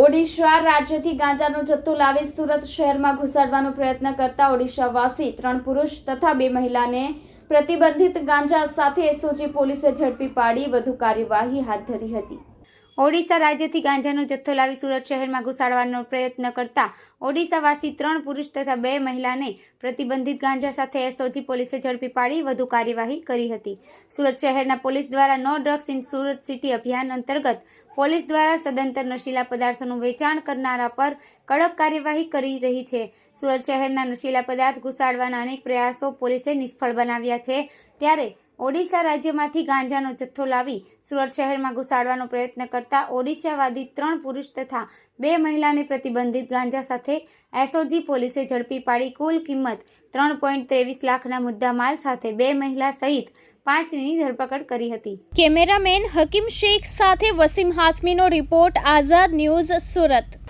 ઓડિશા રાજ્યથી ગાંજાનો જથ્થો લાવી સુરત શહેરમાં ઘુસાડવાનો પ્રયત્ન કરતા ઓડિશાવાસી ત્રણ પુરુષ તથા બે મહિલાને પ્રતિબંધિત ગાંજા સાથે એસઓજી પોલીસે ઝડપી પાડી, વધુ કાર્યવાહી હાથ ધરી હતી. ઓડિશા રાજ્યથી ગાંજાનો જથ્થો લાવી સુરત શહેરમાં ઘુસાડવાનો પ્રયત્ન કરતા ઓડિશાવાસી ત્રણ પુરુષ તથા બે મહિલાને પ્રતિબંધિત ગાંજા સાથે એસઓજી પોલીસે ઝડપી પાડી વધુ કાર્યવાહી કરી હતી. સુરત શહેરના પોલીસ દ્વારા no drugs in Surat city અભિયાન અંતર્ગત પોલીસ દ્વારા સદંતર નશીલા પદાર્થોનું વેચાણ કરનારા પર કડક કાર્યવાહી કરી રહી છે. સુરત શહેરના નશીલા પદાર્થ ઘુસાડવાના અનેક પ્રયાસો પોલીસે નિષ્ફળ બનાવ્યા છે. ત્યારે ઓડિશા રાજ્યમાંથી ગાંજાનો જથ્થો લાવી સુરત શહેરમાં ઘુસાડવાનો પ્રયત્ન કરતા ઓડિશાવાદી ત્રણ પુરુષ તથા બે મહિલાને પ્રતિબંધિત ગાંજા સાથે એસઓજી પોલીસે ઝડપી પાડી કુલ કિંમત ત્રણ પોઈન્ટ ત્રેવીસ લાખના મુદ્દામાલ સાથે બે મહિલા સહિત પાંચની ધરપકડ કરી હતી. કેમેરામેન હકીમ શેખ સાથે વસીમ હાસમીનો રિપોર્ટ આઝાદ ન્યૂઝ સુરત.